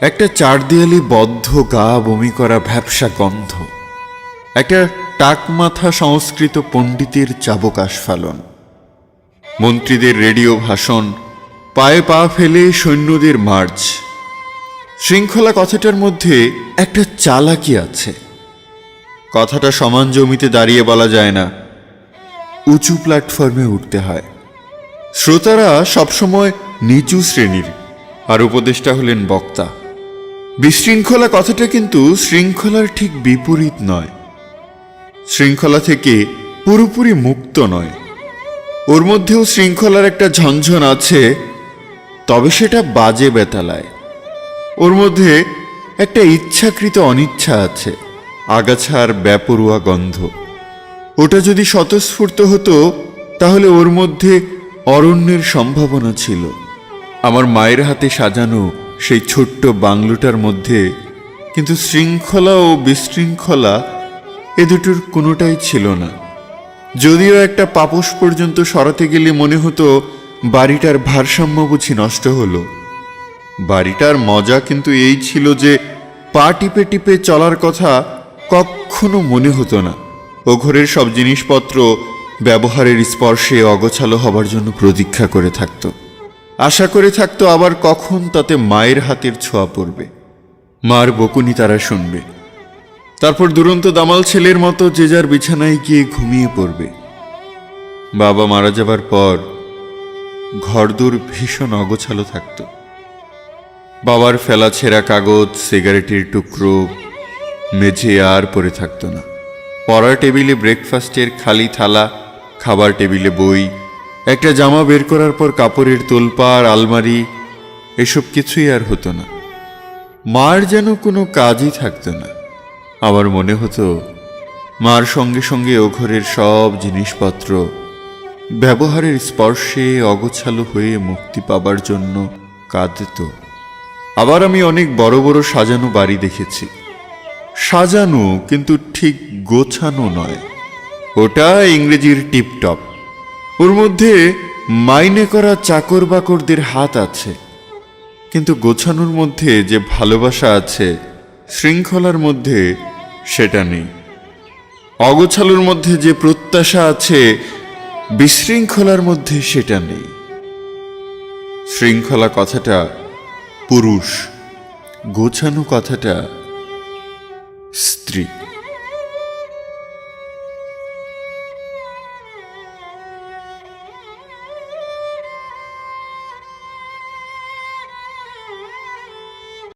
একটা চারদিয়ালি বদ্ধ গা বমি করা ভ্যাবসা গন্ধ। একটা টাকমাথা সংস্কৃত পণ্ডিতের চাবকাশ ফালন মন্ত্রীদের রেডিও ভাষণ, পায়ে পা ফেলে সৈন্যদের মার্চ। শৃঙ্খলা কথাটার মধ্যে একটা চালাকি আছে। কথাটা সমান জমিতে দাঁড়িয়ে বলা যায় না। উঁচু প্ল্যাটফর্মে উঠতে হয়। শ্রোতারা সবসময় নিচু শ্রেণির, আর উপদেষ্টা হলেন বক্তা। বিশৃঙ্খলা কথাটা কিন্তু শৃঙ্খলার ঠিক বিপরীত নয়। শৃঙ্খলা থেকে পুরোপুরি মুক্ত নয়। ওর মধ্যেও শৃঙ্খলার একটা ঝনঝন আছে, তবে সেটা বাজে বেতালায়। ওর মধ্যে একটা ইচ্ছাকৃত অনিচ্ছা আছে, আগাছার ব্যাপরুয়া গন্ধ। ওটা যদি স্বতঃস্ফূর্ত হতো, তাহলে ওর মধ্যে অরণ্যের সম্ভাবনা ছিল। আমার মায়ের হাতে সাজানো সেই ছোট্ট বাংলোটার মধ্যে, কিন্তু শৃঙ্খলা ও বিশৃঙ্খলা এ দুটোর কোনোটাই ছিল না। যদিও একটা পাপোশ পর্যন্ত সরাতে গেলে মনে হতো, বাড়িটার ভারসাম্য বুঝি নষ্ট হলো। বাড়িটার মজা কিন্তু এই ছিল যে, পা টিপে টিপে চলার কথা কখনো মনে হতো না। ও ঘরের সব জিনিসপত্র ব্যবহারের স্পর্শে অগোছালো হবার জন্য প্রতীক্ষা করে থাকতো। আশা করে থাকতো আবার কখন তাতে মায়ের হাতের ছোঁয়া পড়বে। মার বকুনি তারা শুনবে। তারপর দুরন্ত দামাল ছেলের মতো যে যার বিছানায় গিয়ে ঘুমিয়ে পড়বে। বাবা মারা যাবার পর ঘরদোর ভীষণ অগোছালো থাকতো। বাবার ফেলা ছেঁড়া কাগজ, সিগারেটের টুকরো, মেঝে আর পড়ে থাকতো না। পড়ার টেবিলে ব্রেকফাস্টের খালি থালা, খাবার টেবিলে বই একটা জামা বের করার পর কাপড়ের তোলপাড়, আলমারি, এসব কিছুই আর হতো না। মার যেন কোনো কাজই থাকতো না। আমার মনে হতো, মার সঙ্গে সঙ্গে ও ঘরের সব জিনিসপত্র ব্যবহারের স্পর্শে অগোছালো হয়ে মুক্তি পাবার জন্য কাঁদত। আবার আমি অনেক বড় বড় সাজানো বাড়ি দেখেছি। সাজানো কিন্তু ঠিক গোছানো নয়। ওটা ইংরেজির টিপটপ। ওর মধ্যে মাইনে করা চাকর বাকরদের হাত আছে। কিন্তু গোছানোর মধ্যে যে ভালোবাসা আছে, শৃঙ্খলার মধ্যে সেটা নেই। অগোছালোর মধ্যে যে প্রত্যাশা আছে, বিশৃঙ্খলার মধ্যে সেটা নেই। শৃঙ্খলা কথাটা পুরুষ, গোছানো কথাটা স্ত্রী।